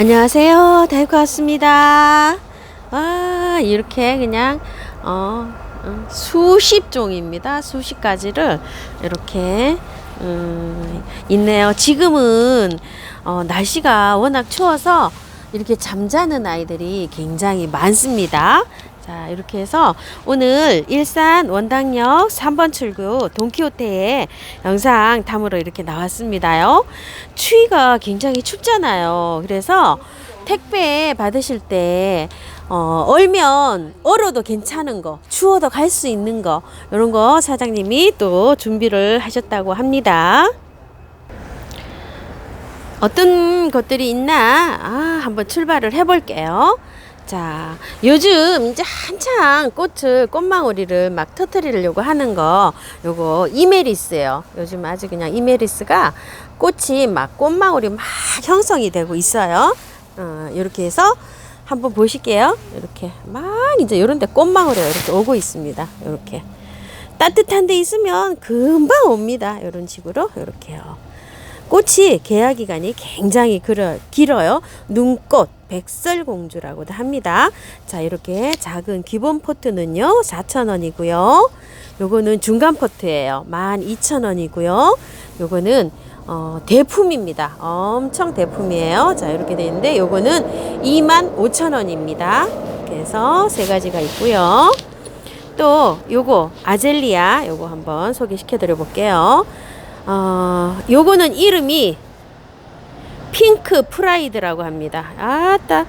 안녕하세요. 다이코 왔습니다. 와, 이렇게 그냥, 어, 음, 수십 종입니다. 수십 가지를 이렇게, 음, 있네요. 지금은, 어, 날씨가 워낙 추워서 이렇게 잠자는 아이들이 굉장히 많습니다. 자, 이렇게 해서 오늘 일산 원당역 3번 출구 돈키호테에 영상 담으러 이렇게 나왔습니다요. 추위가 굉장히 춥잖아요. 그래서 택배 받으실 때 어, 얼면 얼어도 괜찮은 거, 추워도 갈 수 있는 거, 이런 거 사장님이 또 준비를 하셨다고 합니다. 어떤 것들이 있나? 아, 한번 출발을 해볼게요. 자, 요즘 이제 한창 꽃을, 꽃망울이를 막 터트리려고 하는 거, 요거 이메리스예요. 요즘 아주 그냥 이메리스가 꽃이 막 꽃망울이 막 형성이 되고 있어요. 어, 이렇게 해서 한번 보실게요. 이렇게 막 이제 요런 데 꽃망울이 이렇게 오고 있습니다. 이렇게. 따뜻한 데 있으면 금방 옵니다. 이런 식으로 이렇게요. 꽃이 개화 기간이 굉장히 길어, 길어요. 눈꽃, 백설공주라고도 합니다. 자, 이렇게 작은 기본 포트는요, 4,000원이고요. 요거는 중간 포트예요. 12,000원이고요. 요거는 어, 대품입니다. 엄청 대품이에요. 자, 이렇게 되어 있는데 요거는 25,000원입니다. 이렇게 해서 세 가지가 있고요. 또 요거 아젤리아 요거 한번 소개시켜 드려 볼게요. 어, 요거는 이름이 핑크 프라이드라고 합니다. 아따.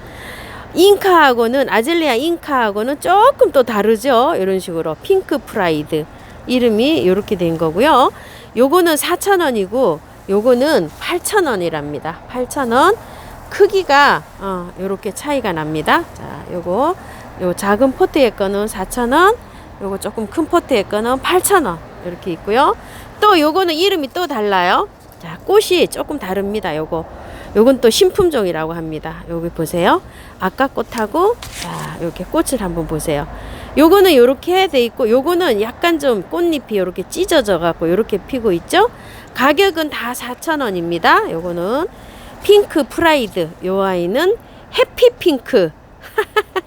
잉카하고는 아젤리아 잉카하고는 조금 또 다르죠. 이런 식으로 핑크 프라이드 이름이 이렇게 된 거고요. 요거는 4,000원이고 요거는 8,000원이랍니다. 8,000원. 크기가 어, 요렇게 차이가 납니다. 자, 요거 요 작은 포트의 거는 4,000원. 요거 조금 큰 포트의 거는 8,000원. 이렇게 있고요. 또 요거는 이름이 또 달라요. 자, 꽃이 조금 다릅니다. 요거. 요건 또 신품종이라고 합니다. 여기 보세요. 아까 꽃하고 자, 이렇게 꽃을 한번 보세요. 요거는 요렇게 돼 있고 요거는 약간 좀 꽃잎이 요렇게 찢어져 갖고 요렇게 피고 있죠? 가격은 다 4,000원입니다. 요거는 핑크 프라이드. 요 아이는 해피 핑크.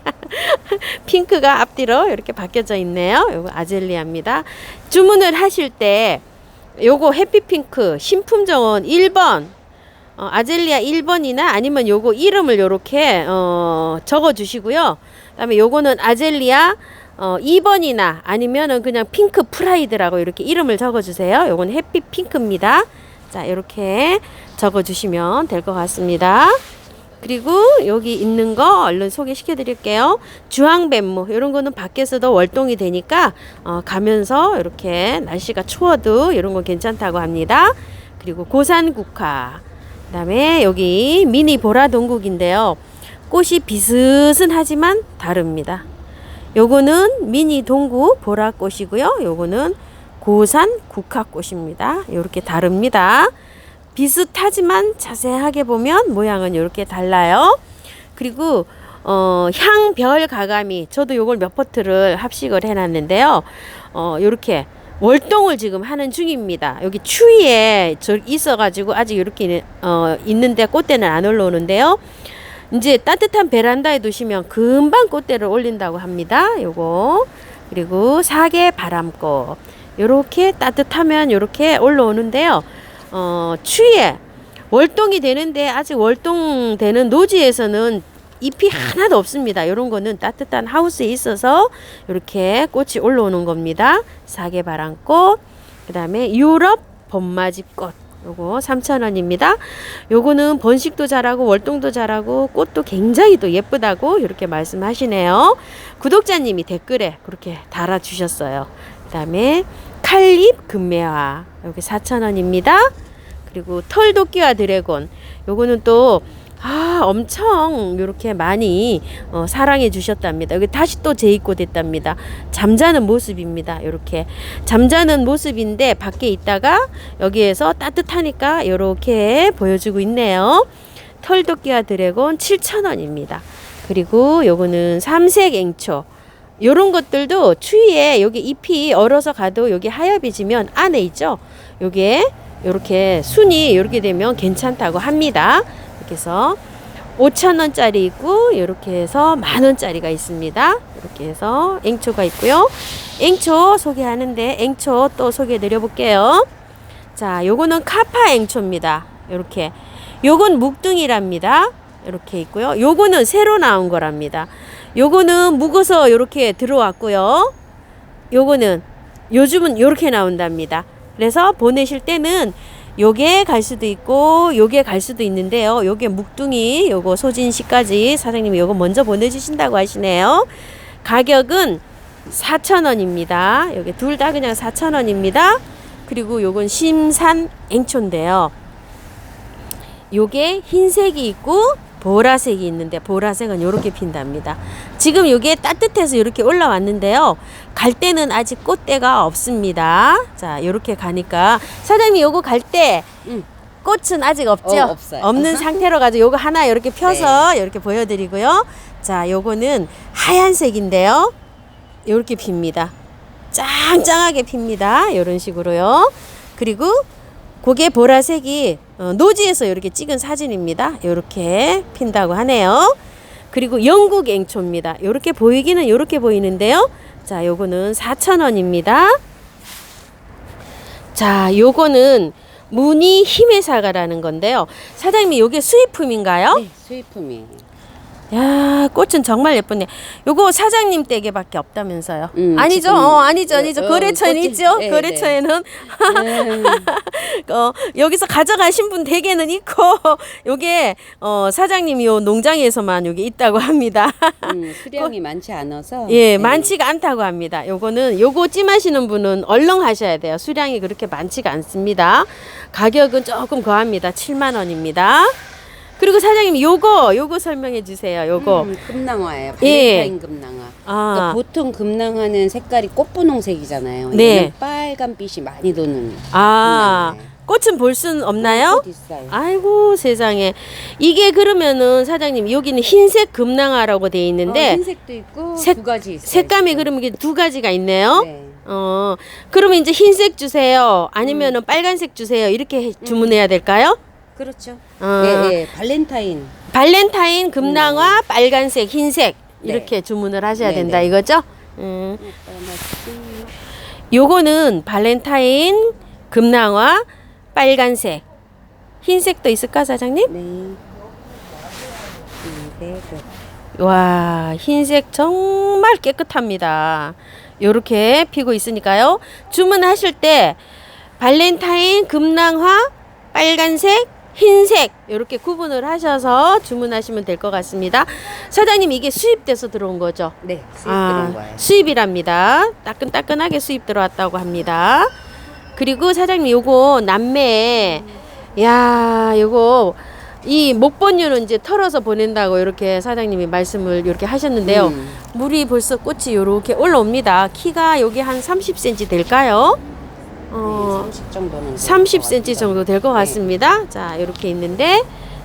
핑크가 앞뒤로 이렇게 바뀌어져 있네요. 요거 아젤리아입니다. 주문을 하실 때 요거 해피핑크 신품 정원 1번 어, 아젤리아 1번이나 아니면 요거 이름을 요렇게 어, 적어 주시고요. 그다음에 요거는 아젤리아 어, 2번이나 아니면은 그냥 핑크 프라이드라고 이렇게 이름을 적어 주세요. 요건 해피 핑크입니다. 자, 이렇게 적어 주시면 될 것 같습니다. 그리고 여기 있는 거 얼른 소개시켜 드릴게요. 주황뱀무 이런 거는 밖에서도 월동이 되니까 어, 가면서 이렇게 날씨가 추워도 이런 거 괜찮다고 합니다. 그리고 고산국화 그다음에 여기 미니 보라동국인데요. 꽃이 비스슨하지만 다릅니다. 요거는 미니 동국 보라꽃이고요. 요거는 고산 국화꽃입니다. 이렇게 다릅니다. 비슷하지만 자세하게 보면 모양은 이렇게 달라요. 그리고 어, 향별 가감이 저도 요걸 몇 포트를 합식을 해놨는데요. 어, 요렇게 월동을 지금 하는 중입니다. 여기 추위에 저 있어가지고 아직 이렇게 어, 있는데 꽃대는 안 올라오는데요. 이제 따뜻한 베란다에 두시면 금방 꽃대를 올린다고 합니다. 요거 그리고 사계 바람꽃 요렇게 따뜻하면 요렇게 올라오는데요. 어, 추위에 월동이 되는데 아직 월동되는 노지에서는 잎이 하나도 없습니다. 이런 거는 따뜻한 하우스에 있어서 이렇게 꽃이 올라오는 겁니다. 사계바람꽃, 그 다음에 유럽 봄맞이꽃. 요거 3,000원입니다. 요거는 번식도 잘하고 월동도 잘하고 꽃도 굉장히 또 예쁘다고 이렇게 말씀하시네요. 구독자님이 댓글에 그렇게 달아주셨어요. 그 다음에 칼립 금매화 여기 4,000원입니다. 그리고 털도끼와 드래곤 요거는 또 아, 엄청 이렇게 많이 어, 사랑해 주셨답니다. 여기 다시 또 재입고 됐답니다. 잠자는 모습입니다. 이렇게 잠자는 모습인데 밖에 있다가 여기에서 따뜻하니까 이렇게 보여주고 있네요. 털도끼와 드래곤 7,000원입니다. 그리고 요거는 삼색 앵초. 요런 것들도 추위에 여기 잎이 얼어서 가도 여기 하엽이 지면 안에 있죠. 요게 요렇게 순이 요렇게 되면 괜찮다고 합니다. 이렇게 해서 5천 원짜리 있고 이렇게 해서 만 원짜리가 있습니다. 이렇게 해서 앵초가 있고요. 앵초 소개하는데 앵초 또 소개해 드려 볼게요. 자, 요거는 카파 앵초입니다. 이렇게. 요건 묵둥이랍니다. 이렇게 있고요. 요거는 새로 나온 거랍니다. 요거는 묵어서 이렇게 들어왔고요. 요거는 요즘은 요렇게 나온답니다. 그래서 보내실 때는 요게 갈 수도 있고 요게 갈 수도 있는데요. 요게 묵둥이 요거 소진시까지 사장님이 요거 먼저 보내주신다고 하시네요. 가격은 4,000원입니다. 요게 둘 다 그냥 4,000원입니다. 그리고 요건 심산 앵초인데요. 요게 흰색이 있고 보라색이 있는데 보라색은 요렇게 핀답니다. 지금 요게 따뜻해서 이렇게 올라왔는데요. 갈 때는 아직 꽃대가 없습니다. 자, 요렇게 가니까 사장님 요거 갈때 응. 꽃은 아직 없죠? 어, 없어요. 없는 상태로 가지고 요거 하나 이렇게 펴서 이렇게 보여드리고요. 자, 요거는 하얀색인데요. 요렇게 핍니다. 짱짱하게 핍니다. 이런 식으로요. 그리고 그게 보라색이 어, 노지에서 이렇게 찍은 사진입니다. 이렇게 핀다고 하네요. 그리고 영국 앵초입니다. 이렇게 보이기는 이렇게 보이는데요. 자, 요거는 4,000원입니다. 자, 요거는 무늬 힘의 사과라는 건데요. 사장님이 요게 수입품인가요? 네, 수입품이에요. 야, 꽃은 정말 예쁘네. 요거 사장님 댁에밖에 없다면서요? 음, 아니죠? 지금, 어, 아니죠, 어, 아니죠. 어, 거래처에는 꽃이- 있죠. 네, 거래처에는 음, 어, 여기서 가져가신 분 댁에는 있고 요게 어, 사장님이 요 농장에서만 요게 있다고 합니다. 음, 수량이 많지 않아서. 예, 네. 많지가 않다고 합니다. 요거는 요거 찜하시는 분은 얼렁 하셔야 돼요. 수량이 그렇게 많지가 않습니다. 가격은 조금 거합니다. 7만 원입니다. 그리고 사장님 요거 요거 설명해 주세요. 요거. 음, 금낭화예요. 예. 발렌타인 금낭화. 아. 그러니까 보통 금낭화는 색깔이 꽃분홍색이잖아요. 네. 얘는 빨간빛이 많이 도는. 아, 금낭화예요. 꽃은 볼순 없나요? 꽃 있어요. 아이고 세상에 이게 그러면은 사장님 여기는 흰색 금낭화라고 돼 있는데 어, 흰색도 있고 색- 두 가지 있어요. 색감이. 그러면 이게 두 가지가 있네요. 네. 어 그러면 이제 흰색 주세요 아니면은 빨간색 주세요 이렇게 해- 주문해야 될까요? 그렇죠. 어, 예, 예. 발렌타인. 발렌타인 금낭화 빨간색 흰색 네. 이렇게 주문을 하셔야 네, 된다 네. 이거죠? 음. 요거는 발렌타인 금낭화 빨간색 흰색도 있을까 사장님? 네. 네, 네. 와 흰색 정말 깨끗합니다. 요렇게 피고 있으니까요. 주문하실 때 발렌타인 금낭화 빨간색 흰색 이렇게 구분을 하셔서 주문하시면 될 것 같습니다. 사장님 이게 수입돼서 들어온 거죠? 네, 수입 아, 들어온 거예요. 수입이랍니다. 따끈따끈하게 수입 들어왔다고 합니다. 그리고 사장님 요거 남매 야 요거 이 목본류는 이제 털어서 보낸다고 이렇게 사장님이 말씀을 이렇게 하셨는데요. 음. 물이 벌써 꽃이 요렇게 올라옵니다. 키가 여기 한 30cm 될까요? 어, 네, 30 정도는 30cm 정도 될것 네. 같습니다. 자, 이렇게 있는데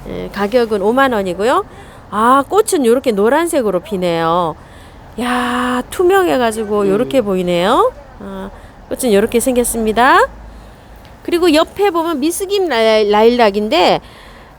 에, 가격은 5만 원이고요. 아, 꽃은 이렇게 노란색으로 피네요. 야, 투명해가지고 음. 이렇게 보이네요. 아, 꽃은 이렇게 생겼습니다. 그리고 옆에 보면 미스김 라일- 라일락인데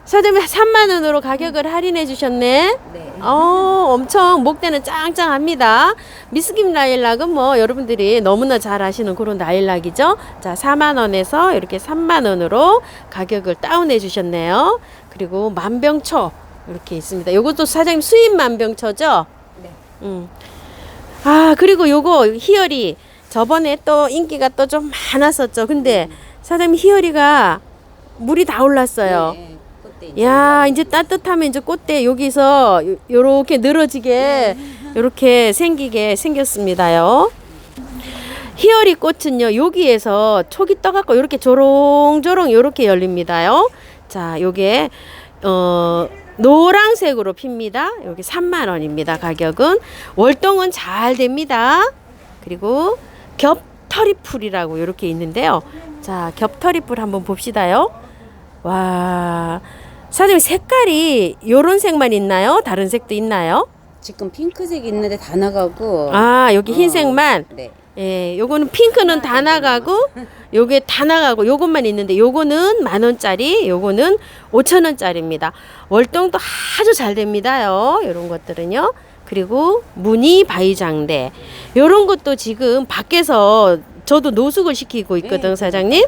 사장님 3만 원으로 가격을 할인해 주셨네. 네. 어, 엄청 목대는 짱짱합니다. 미스김 라일락은 뭐 여러분들이 너무나 잘 아시는 그런 라일락이죠. 자, 4만 원에서 이렇게 3만 원으로 가격을 다운해 주셨네요. 그리고 만병초 이렇게 있습니다. 요것도 사장님 수입 만병초죠? 네. 음. 아, 그리고 요거 희열이 저번에 또 인기가 또 좀 많았었죠. 근데 사장님 희열이가 물이 다 올랐어요. 네, 야, 이제 따뜻하면 이제 꽃대 여기서 요- 요렇게 늘어지게 요렇게 생기게 생겼습니다요. 희열이 꽃은요, 여기에서 촉이 떠갖고 요렇게 조롱조롱 요렇게 열립니다요. 자, 요게, 어, 노랑색으로 핍니다. 여기 3만 원입니다. 가격은. 월동은 잘 됩니다. 그리고 겹터리풀이라고 이렇게 있는데요. 자, 겹터리풀 한번 봅시다요. 와, 사장님 색깔이 요런 색만 있나요? 다른 색도 있나요? 지금 핑크색 있는데 다 나가고 아, 여기 어, 흰색만. 네. 예, 요거는 핑크는 다 나가고 요게 다 나가고 요것만 있는데 요거는 만 원짜리, 요거는 오천 원짜리입니다. 월동도 아주 잘 됩니다요. 요런 것들은요. 그리고 무늬 바위장대 요런 것도 지금 밖에서 저도 노숙을 시키고 있거든 네, 사장님.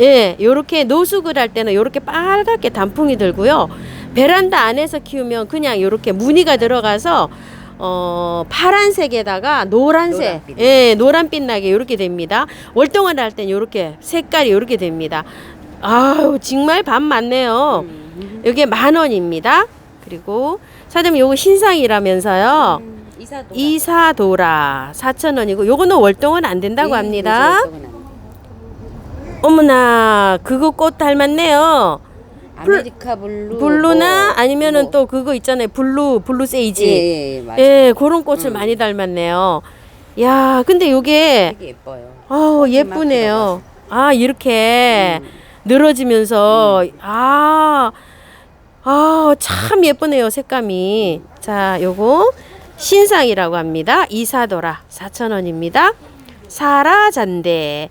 예, 요렇게 노숙을 할 때는 요렇게 빨갛게 단풍이 들고요. 베란다 안에서 키우면 그냥 요렇게 무늬가 들어가서 어 파란색에다가 노란색, 노란빛. 예, 노란빛 나게 요렇게 됩니다. 월동을 할 땐 요렇게 색깔이 요렇게 됩니다. 아유, 정말 밥 많네요. 음. 요게 만 원입니다. 그리고 사장님 요거 신상이라면서요. 음, 이사도. 이사도라 4천 원이고 요거는 월동은 안 된다고 네, 합니다. 어머나 그거 꽃 닮았네요. 블- 아메리카 블루. 블루나 뭐, 아니면은 뭐. 또 그거 있잖아요. 블루 블루 예, 세이지. 예, 예, 맞아. 예, 그런 꽃을 음. 많이 닮았네요. 야, 근데 요게 되게 예뻐요. 아우 예쁘네요. 아 이렇게 늘어지면서 아. 아, 참 예쁘네요, 색감이. 자, 요거 신상이라고 합니다. 이사도라 4,000원입니다. 사라잔데.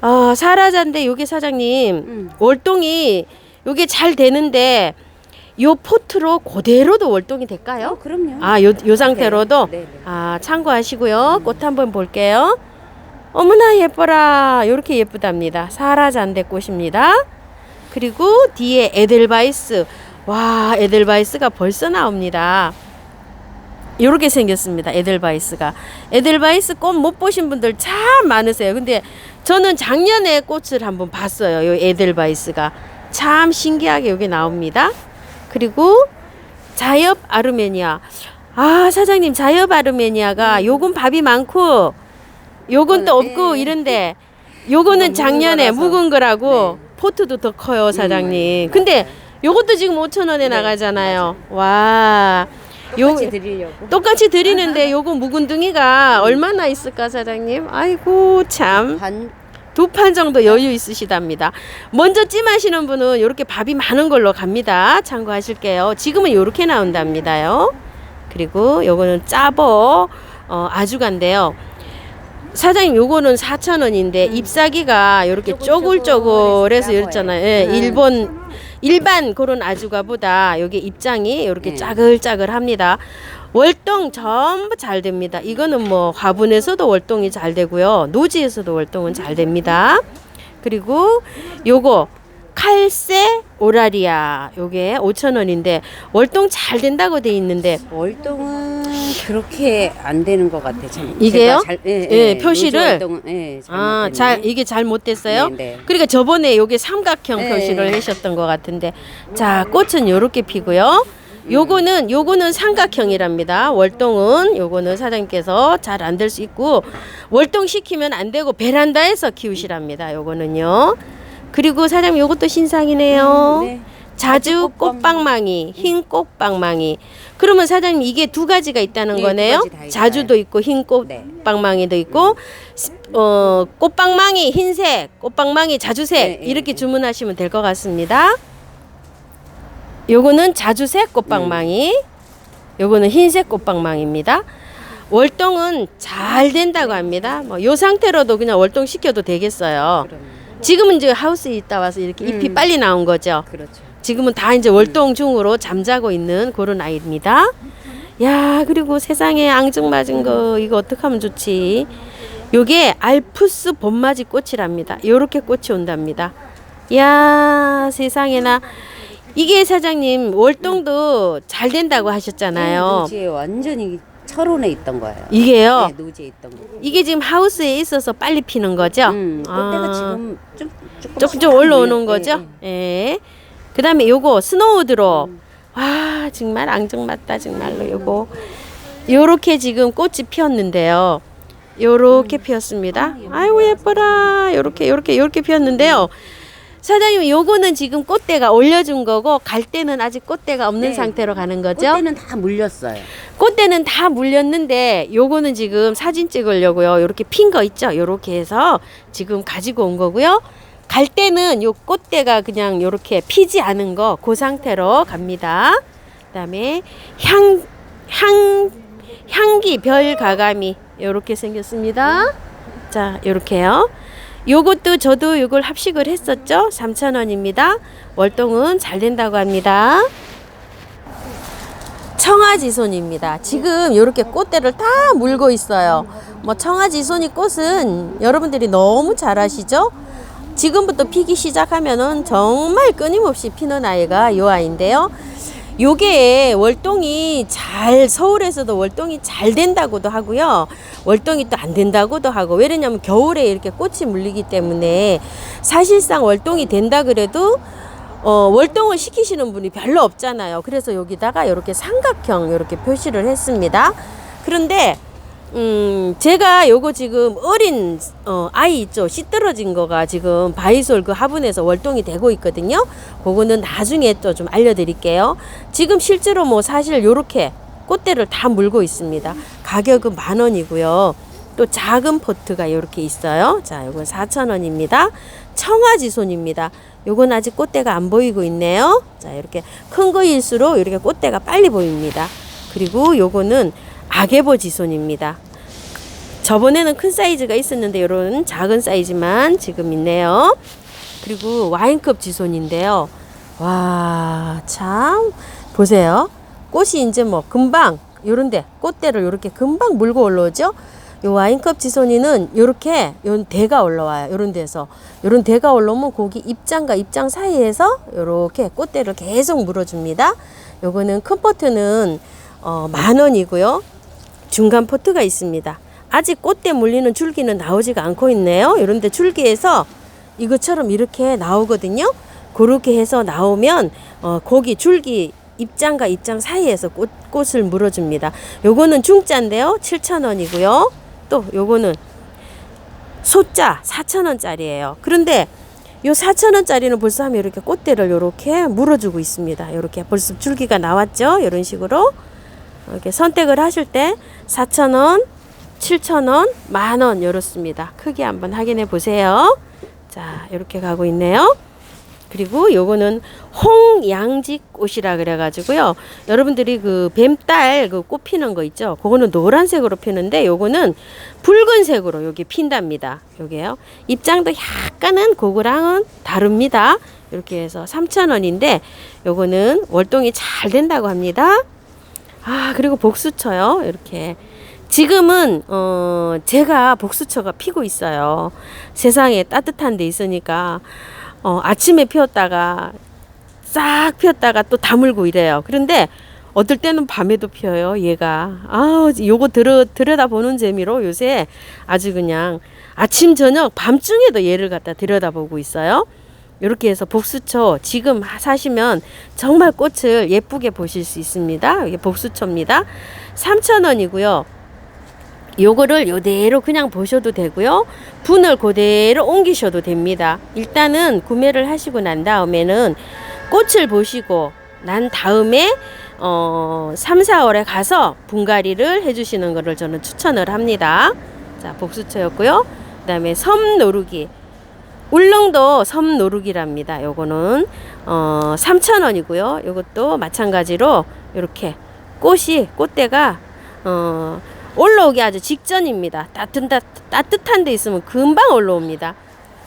어, 사라잔데 요게 사장님 음. 월동이 요게 잘 되는데 요 포트로 그대로도 월동이 될까요? 어, 그럼요. 아, 요, 요 상태로도? 네, 네. 아, 참고하시고요. 꽃 한번 볼게요. 어머나, 예뻐라. 요렇게 예쁘답니다. 사라잔데 꽃입니다. 그리고 뒤에 에델바이스. 와, 에델바이스가 벌써 나옵니다. 요렇게 생겼습니다. 에델바이스가. 에델바이스 꽃 못 보신 분들 참 많으세요. 근데 저는 작년에 꽃을 한번 봤어요. 요 에델바이스가. 참 신기하게 여기 나옵니다. 그리고 자엽 아르메니아. 아, 사장님, 자엽 아르메니아가 요건 밥이 많고 요건 또 네. 없고 이런데 요거는 작년에. 묵은 거라고 네. 포트도 더 커요, 사장님. 음, 근데 맞아 요. 요것도 지금 5천 원에 네, 나가잖아요. 와. 똑같이 드리려고. 똑같이 드리는데 요거 묵은둥이가 얼마나 있을까 사장님? 아이고 참. 반 두 판 정도 여유 있으시답니다. 먼저 찜하시는 분은 이렇게 밥이 많은 걸로 갑니다. 참고하실게요. 지금은 이렇게 나온답니다요. 그리고 요거는 짜보 어, 아주간데요. 사장님 요거는 4,000원인데 ip사기가 이렇게 음. 쪼글쪼글해서 쪼글쪼글해서 짜보예요. 이렇잖아요. 예, 음. 일본 일반 그런 아주가보다 여기 입장이 이렇게 네. 짜글짜글합니다. 월동 전부 잘 됩니다. 이거는 뭐 화분에서도 월동이 잘 되고요. 노지에서도 월동은 잘 됩니다. 그리고 요거 칼세 오라리아 요게 5,000원인데 월동 잘 된다고 돼 있는데 월동은 그렇게 안 되는 것 같아. 참. 이게요? 제가 잘, 예, 예, 예, 표시를? 노조 월동은, 예, 아. 잘 이게 잘 못 됐어요? 네, 네. 그러니까 저번에 요게 삼각형 네. 표시를 하셨던 것 같은데 자 꽃은 요렇게 피고요. 요거는 요거는 삼각형이랍니다. 월동은 요거는 사장님께서 잘 안 될 수 있고 월동 시키면 안 되고 베란다에서 키우시랍니다. 요거는요. 그리고 사장님 요것도 신상이네요. 네. 자주 꽃방망이, 흰 꽃방망이. 그러면 사장님 이게 두 가지가 있다는 네, 거네요. 두 가지 다 있어요. 자주도 있고 흰 네. 꽃방망이도 있고 스- 어 꽃방망이 흰색, 꽃방망이 자주색 네, 네, 이렇게 네. 주문하시면 될 것 같습니다. 요거는 자주색 꽃방망이, 요거는 흰색 꽃방망이입니다. 월동은 잘 된다고 합니다. 뭐 요 상태로도 그냥 월동 시켜도 되겠어요. 그럼, 지금은 이제 하우스에 있다 와서 이렇게 잎이 음. 빨리 나온 거죠. 그렇죠. 지금은 다 이제 월동 중으로 잠자고 있는 그런 아이입니다. 야, 그리고 세상에 앙증맞은 거 이거 어떻게 하면 좋지? 요게 알프스 봄맞이 꽃이랍니다. 요렇게 꽃이 온답니다. 야, 세상에나 이게 사장님 월동도 잘 된다고 하셨잖아요. 노지에 완전히 철원에 있던 거예요. 이게요. 네, 노지에 있던 거. 이게 지금 하우스에 있어서 빨리 피는 거죠? 음, 꽃대가 아. 지금 좀 조금 조금 좀 올라오는 거죠? 예. 그다음에 요거 스노우드롭. 와 정말 앙증맞다 정말로 요거. 요렇게 지금 꽃이 피었는데요. 요렇게 피었습니다. 아이고 예뻐라. 요렇게 요렇게 요렇게 피었는데요. 사장님 요거는 지금 꽃대가 올려준 거고 갈 때는 아직 꽃대가 없는 네. 상태로 가는 거죠? 꽃대는 다 물렸어요. 꽃대는 다 물렸는데 요거는 지금 사진 찍으려고요. 요렇게 핀 거 있죠? 요렇게 해서 지금 가지고 온 거고요. 갈 때는 요 꽃대가 그냥 요렇게 피지 않은 거 그 상태로 갑니다. 그다음에 향 향 향기 별 가감이 요렇게 생겼습니다. 자, 요렇게요. 요것도 저도 요걸 합식을 했었죠. 3,000원입니다. 월동은 잘 된다고 합니다. 청아지손입니다. 지금 이렇게 꽃대를 다 물고 있어요. 뭐 청아지손이 꽃은 여러분들이 너무 잘 아시죠? 지금부터 피기 시작하면은 정말 끊임없이 피는 아이가 요 아이인데요. 요게 월동이 잘 서울에서도 월동이 잘 된다고도 하고요. 월동이 또 안 된다고도 하고 왜냐면 겨울에 이렇게 꽃이 물리기 때문에 사실상 월동이 된다 그래도 어, 월동을 시키시는 분이 별로 없잖아요. 그래서 여기다가 이렇게 삼각형 이렇게 표시를 했습니다. 그런데 음, 제가 요거 지금 어린 어, 아이 있죠. 씨 떨어진 거가 지금 바이솔 그 화분에서 월동이 되고 있거든요. 그거는 나중에 또 좀 알려드릴게요. 지금 실제로 뭐 사실 요렇게 꽃대를 다 물고 있습니다. 가격은 만 원이고요. 또 작은 포트가 이렇게 있어요. 자, 요건 4,000원입니다. 청아지손입니다. 요건 아직 꽃대가 안 보이고 있네요. 자, 이렇게 큰 거일수록 이렇게 꽃대가 빨리 보입니다. 그리고 요거는 아게보 지손입니다. 저번에는 큰 사이즈가 있었는데 요런 작은 사이즈만 지금 있네요. 그리고 와인컵 지손인데요. 와, 참 보세요. 꽃이 이제 뭐 금방 요런데 꽃대를 요렇게 금방 물고 올라오죠. 요 와인컵 지손이는 요렇게 요 대가 올라와요. 요런 데서 요런 대가 올라오면 거기 입장과 입장 사이에서 요렇게 꽃대를 계속 물어줍니다. 요거는 큰 포트는 어, 만 원이고요. 중간 포트가 있습니다. 아직 꽃대 물리는 줄기는 나오지가 않고 있네요. 이런데 줄기에서 이것처럼 이렇게 나오거든요. 그렇게 해서 나오면 어, 거기 줄기 입장과 입장 사이에서 꽃, 꽃을 물어줍니다. 요거는 중짜인데요. 7,000원이고요. 또 요거는 소자 4,000원짜리예요. 그런데 요 4,000원짜리는 벌써 하면 이렇게 꽃대를 이렇게 물어주고 있습니다. 이렇게 벌써 줄기가 나왔죠. 이런 식으로 이렇게 선택을 하실 때 4,000원, 7,000원, 만원 이렇습니다. 크기 한번 확인해 보세요. 자, 이렇게 가고 있네요. 그리고 요거는 홍양지 꽃이라 그래가지고요. 여러분들이 그 뱀딸 그 꽃 피는 거 있죠? 그거는 노란색으로 피는데 요거는 붉은색으로 여기 핀답니다. 요게요. 입장도 약간은 그거랑은 다릅니다. 이렇게 해서 3,000원인데 요거는 월동이 잘 된다고 합니다. 아, 그리고 복수처요. 이렇게. 지금은, 어, 제가 복수처가 피고 있어요. 세상에 따뜻한 데 있으니까, 어, 아침에 피웠다가, 싹 피웠다가 또 다물고 이래요. 그런데, 어떨 때는 밤에도 피어요, 얘가. 아 요거 들여, 들여다보는 재미로 요새 아주 그냥 아침, 저녁, 밤중에도 얘를 갖다 들여다보고 있어요. 이렇게 해서 복수초 지금 사시면 정말 꽃을 예쁘게 보실 수 있습니다. 이게 복수초입니다. 3,000원이고요. 요거를 요대로 그냥 보셔도 되고요. 분을 그대로 옮기셔도 됩니다. 일단은 구매를 하시고 난 다음에는 꽃을 보시고 난 다음에 어 3, 4월에 가서 분갈이를 해 주시는 거를 저는 추천을 합니다. 자, 복수초였고요. 그 다음에 섬 노루기 울릉도 섬 노루기랍니다. 요거는 어 3,000원이고요. 요것도 마찬가지로 이렇게 꽃이 꽃대가 어 올라오기 아주 직전입니다. 따뜻한 따뜻한 데 있으면 금방 올라옵니다.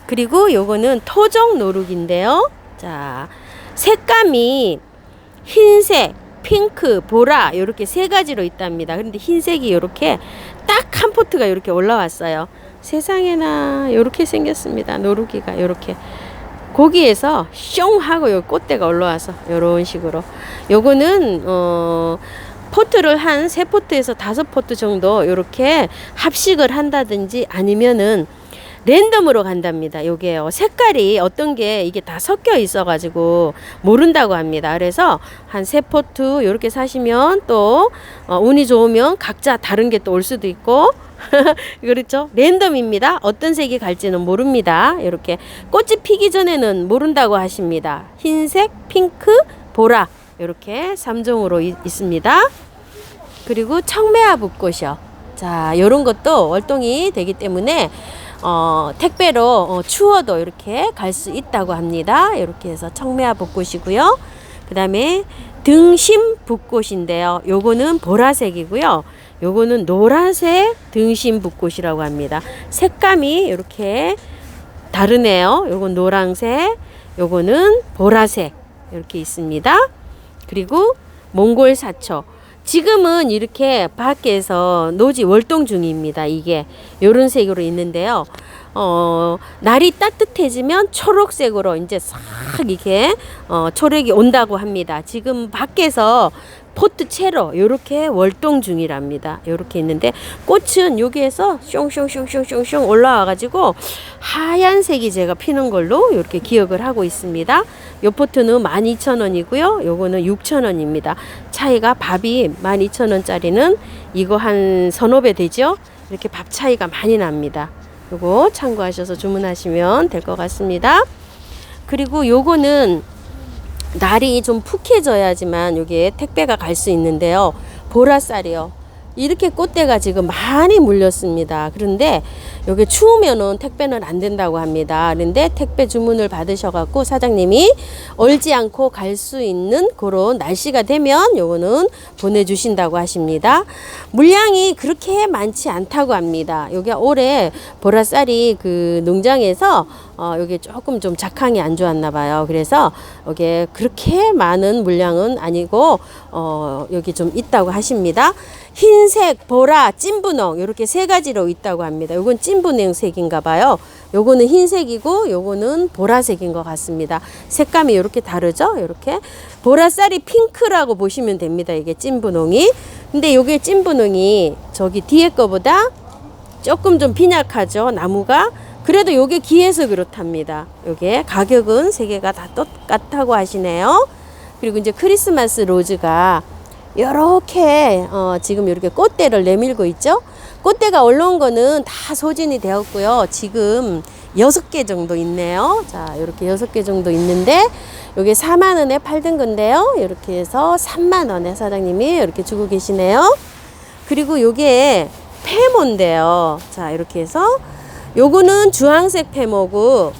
그리고 요거는 토종 노루기인데요. 자, 색감이 흰색, 핑크, 보라 이렇게 세 가지로 있답니다. 그런데 흰색이 이렇게 딱 한 포트가 이렇게 올라왔어요. 세상에나 이렇게 생겼습니다. 노루기가 이렇게 거기에서 숑 하고 요 꽃대가 올라와서 요런 식으로 요거는 어 포트를 한 세 포트에서 다섯 포트 정도 이렇게 합식을 한다든지 아니면은 랜덤으로 간답니다. 요게요. 색깔이 어떤 게 이게 다 섞여 있어 가지고 모른다고 합니다. 그래서 한 세 포트 요렇게 사시면 또 어, 운이 좋으면 각자 다른 게 또 올 수도 있고 그렇죠. 랜덤입니다. 어떤 색이 갈지는 모릅니다. 이렇게 꽃이 피기 전에는 모른다고 하십니다. 흰색, 핑크, 보라 이렇게 3종으로 있습니다. 그리고 청매화 붓꽃이요. 자, 요런 것도 월동이 되기 때문에 어, 택배로 어, 추워도 이렇게 갈 수 있다고 합니다. 이렇게 해서 청매화 벚꽃이고요. 그 다음에 등심 붓꽃인데요. 요거는 보라색이고요. 요거는 노란색 등심 붓꽃이라고 합니다. 색감이 이렇게 다르네요. 요건 노란색, 요거는 보라색 이렇게 있습니다. 그리고 몽골 사초. 지금은 이렇게 밖에서 노지 월동 중입니다. 이게 요런 색으로 있는데요. 어, 날이 따뜻해지면 초록색으로 이제 싹 이렇게 어, 초록이 온다고 합니다. 지금 밖에서 포트 채로 요렇게 월동 중이랍니다. 요렇게 있는데 꽃은 여기에서 숑숑숑숑숑 올라와 가지고 하얀색이 제가 피는 걸로 이렇게 기억을 하고 있습니다. 요 포트는 12,000원이고요. 요거는 6,000원입니다. 차이가 밥이 12,000원짜리는 이거 한 서너 배 되죠? 이렇게 밥 차이가 많이 납니다. 요거 참고하셔서 주문하시면 될 것 같습니다. 그리고 요거는 날이 좀 푹해져야지만 여기에 택배가 갈 수 있는데요. 보라쌀이요. 이렇게 꽃대가 지금 많이 물렸습니다. 그런데 여기 추우면은 택배는 안 된다고 합니다. 그런데 택배 주문을 받으셔갖고 사장님이 얼지 않고 갈 수 있는 그런 날씨가 되면 요거는 보내주신다고 하십니다. 물량이 그렇게 많지 않다고 합니다. 여기 올해 보라쌀이 그 농장에서 어, 여기 조금 좀 작황이 안 좋았나 봐요. 그래서 여기 그렇게 많은 물량은 아니고 어, 여기 좀 있다고 하십니다. 흰색, 보라, 찐분홍 이렇게 세 가지로 있다고 합니다. 요건 찐분홍색인가 봐요. 요거는 흰색이고 요거는 보라색인 것 같습니다. 색감이 이렇게 다르죠? 이렇게 보라쌀이 핑크라고 보시면 됩니다. 이게 찐분홍이. 근데 요게 찐분홍이 저기 뒤에 거보다 조금 좀 빈약하죠 나무가 그래도 요게 기해서 그렇답니다. 요게 가격은 세 개가 다 똑같다고 하시네요. 그리고 이제 크리스마스 로즈가 이렇게 어, 지금 이렇게 꽃대를 내밀고 있죠? 꽃대가 올라온 거는 다 소진이 되었고요. 지금 여섯 개 정도 있네요. 자 이렇게 여섯 개 정도 있는데 요게 4만 원에 팔던 건데요. 이렇게 해서 3만 원에 사장님이 이렇게 주고 계시네요. 그리고 요게 페모인데요. 자, 이렇게 해서 요거는 주황색 페모고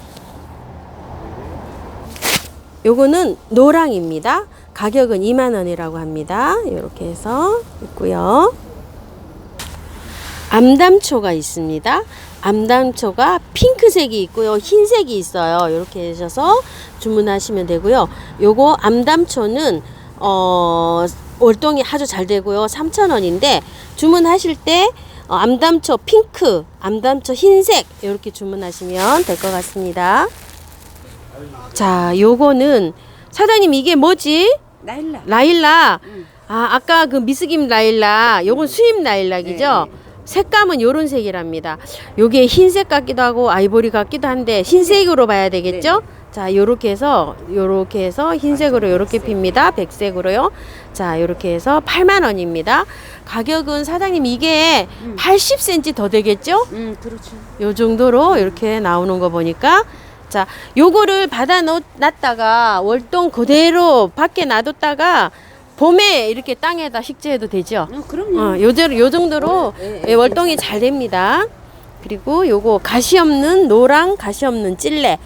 요거는 노랑입니다. 가격은 2만 원이라고 합니다. 이렇게 해서 있고요. 암담초가 있습니다. 암담초가 핑크색이 있고요. 흰색이 있어요. 이렇게 하셔서 주문하시면 되고요. 요거 암담초는 어 월동이 아주 잘 되고요. 3,000원인데 주문하실 때 어, 암담초 핑크, 암담초 흰색 이렇게 주문하시면 될 것 같습니다. 자, 요거는 사장님 이게 뭐지? 라일락. 라일락. 음. 아, 아까 그 미스김 라일락. 요건 수입 라일락이죠? 네, 네. 색감은 요런 색이랍니다. 요게 흰색 같기도 하고 아이보리 같기도 한데 흰색으로 봐야 되겠죠? 자, 요렇게 해서 요렇게 해서 흰색으로 요렇게 핍니다. 백색으로요. 자, 요렇게 해서 8만 원입니다. 가격은 사장님 이게 음. 80cm 더 되겠죠? 음, 그렇죠. 요 정도로 이렇게 나오는 거 보니까 자 요거를 받아 놓- 놨다가 월동 그대로 밖에 놔뒀다가 봄에 이렇게 땅에다 식재해도 되죠. 어, 그럼요. 어, 요, 정- 요 정도로 예, 예, 예, 월동이 잘 됩니다. 그리고 요거 가시 없는 노랑 가시 없는 찔레.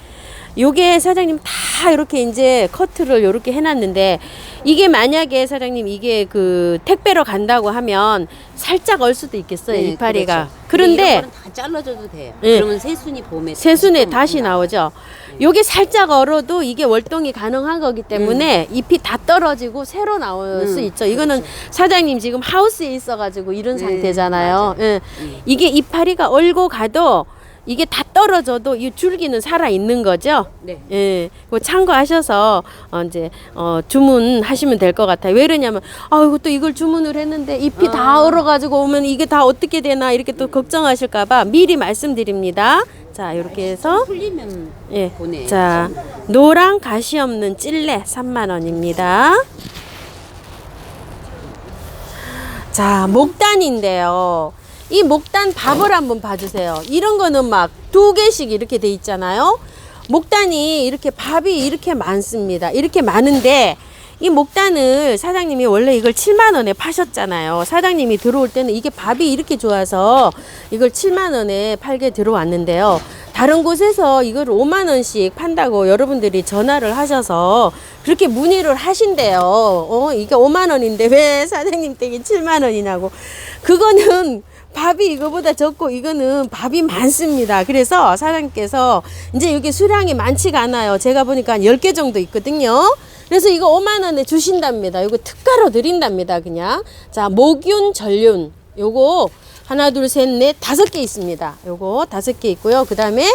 요게 사장님 다 이렇게 이제 커트를 요렇게 해놨는데 이게 만약에 사장님 이게 그 택배로 간다고 하면 살짝 얼 수도 있겠어요 네, 이파리가. 그렇죠. 그런데 이런 거는 다 잘라줘도 돼요. 예. 그러면 새순이 봄에 새순에 또 다시. 나오죠. 요게 살짝 얼어도 이게 월동이 가능한 거기 때문에 잎이 다 떨어지고 새로 나올 음, 수 있죠. 이거는 그렇죠. 사장님 지금 하우스에 있어가지고 이런 네, 상태잖아요. 맞아요. 예. 음. 이게 이파리가 얼고 가도 이게 다 떨어져도 이 줄기는 살아 있는 거죠. 네. 예, 그 참고하셔서 어, 이제 어, 주문하시면 될 것 같아요. 왜 그러냐면 아이고 또 이걸 주문을 했는데 잎이 다 아. 얼어가지고 오면 이게 다 어떻게 되나 이렇게 또 걱정하실까봐 미리 말씀드립니다. 자, 이렇게 해서 풀리면 예, 보내. 자 노랑 가시 없는 찔레 3만 원입니다. 자 목단인데요. 이 목단 밥을 한번 봐주세요. 이런 거는 막 두 개씩 이렇게 돼 있잖아요. 목단이 이렇게 밥이 이렇게 많습니다. 이렇게 많은데 이 목단을 사장님이 원래 이걸 7만 원에 파셨잖아요. 사장님이 들어올 때는 이게 밥이 이렇게 좋아서 이걸 7만 원에 팔게 들어왔는데요. 다른 곳에서 이걸 5만 원씩 판다고 여러분들이 전화를 하셔서 그렇게 문의를 하신대요. 어, 이게 5만 원인데 왜 사장님 댁이 7만 원이냐고. 그거는 밥이 이거보다 적고 이거는 밥이 많습니다. 그래서 사장님께서 이제 여기 수량이 많지가 않아요. 제가 보니까 한 10개 정도 있거든요. 그래서 이거 5만 원에 주신답니다. 이거 특가로 드린답니다. 그냥. 자, 목윤, 전륜. 요거 하나, 둘, 셋, 넷, 다섯 개 있습니다. 요거 다섯 개 있고요. 그 다음에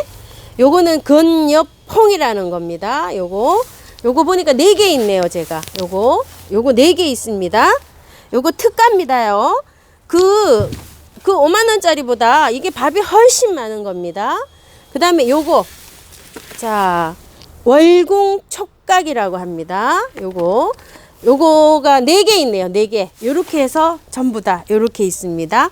요거는 건엽홍이라는 겁니다. 요거. 요거 보니까 네 개 있네요. 제가. 요거. 요거 네 개 있습니다. 요거 특가입니다요. 그, 그 5만원짜리보다 이게 밥이 훨씬 많은 겁니다. 그 다음에 요거. 자, 월궁 촉각이라고 합니다. 요거. 요거가 네 개 있네요. 네 개. 요렇게 해서 전부 다 요렇게 있습니다.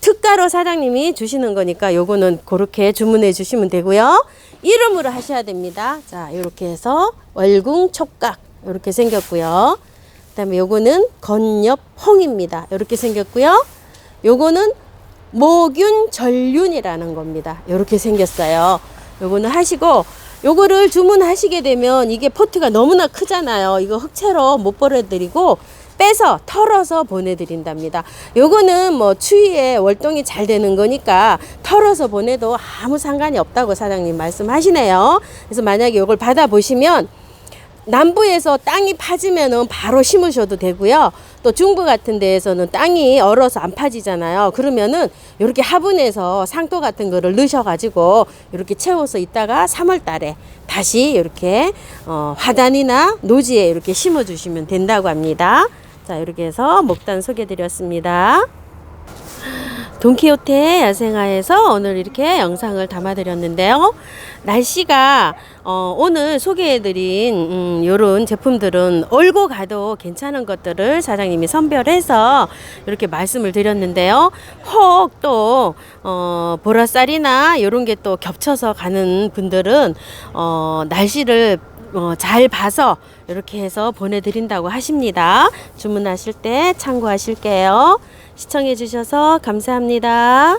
특가로 사장님이 주시는 거니까 요거는 그렇게 주문해 주시면 되고요. 이름으로 하셔야 됩니다. 자, 요렇게 해서 월궁 촉각 요렇게 생겼고요. 그다음에 요거는 건엽홍입니다. 요렇게 생겼고요. 요거는 모균 전륜이라는 겁니다. 요렇게 생겼어요. 요거는 하시고 요거를 주문하시게 되면 이게 포트가 너무나 크잖아요. 이거 흑채로 못 보내드리고 빼서 털어서 보내드린답니다. 요거는 뭐 추위에 월동이 잘 되는 거니까 털어서 보내도 아무 상관이 없다고 사장님 말씀하시네요. 그래서 만약에 요걸 받아보시면 남부에서 땅이 파지면은 바로 심으셔도 되고요. 또 중부 같은 데에서는 땅이 얼어서 안 파지잖아요. 그러면은 이렇게 화분에서 상토 같은 거를 넣으셔가지고 이렇게 채워서 있다가 3월 달에 다시 이렇게 어, 화단이나 노지에 이렇게 심어주시면 된다고 합니다. 자, 이렇게 해서 목단 소개드렸습니다. 돈키호테 야생화에서 오늘 이렇게 영상을 담아드렸는데요. 날씨가 어, 오늘 소개해드린 음, 요런 제품들은 얼고 가도 괜찮은 것들을 사장님이 선별해서 이렇게 말씀을 드렸는데요. 혹또 어, 보라쌀이나 요런 게 또 겹쳐서 가는 분들은 어, 날씨를 어, 잘 봐서 이렇게 해서 보내드린다고 하십니다. 주문하실 때 참고하실게요. 시청해 주셔서 감사합니다.